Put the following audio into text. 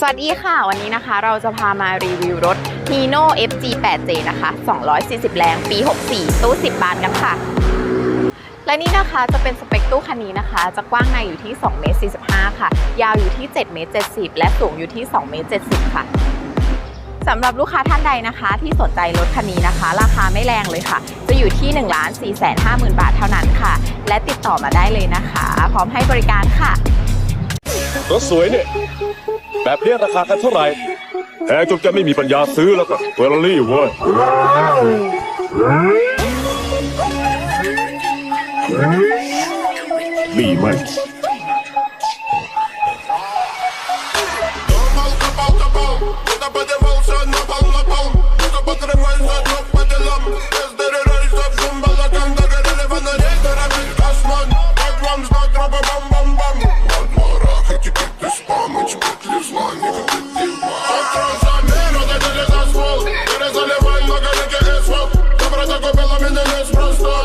สวัสดีค่ะ วันนี้นะคะเราจะพามารีวิวรถ Hino FG8J นะคะ 240 แรง ปี 64 ตู้ 10 บานกันค่ะ และนี่นะคะจะเป็นสเปคตู้คันนี้นะคะ จะกว้างในอยู่ที่2เมตร45 ค่ะ ยาวอยู่ที่7เมตร70 และสูงอยู่ที่2เมตร70 ค่ะสำหรับลูกค้าท่านใดนะคะ ที่สนใจรถคันนี้นะคะ ราคาไม่แรงเลยค่ะ จะอยู่ที่ 1 4 5 0 0 0 0 บาทเท่านั้นค่ะ และติดต่อมาได้เลยนะคะ พร้อมให้บริการค่ะรถสวยเนี่ย แบบเนี้ราคากันเท่าไหร่แพงจนแกไม่มีปัญญาซื้อแล้วก็เฟอร์รารี่เว้ยนี่มัน Отроза мира, да деле нас пол, перезаливай много легких и своп, добро закупила меня не спросто.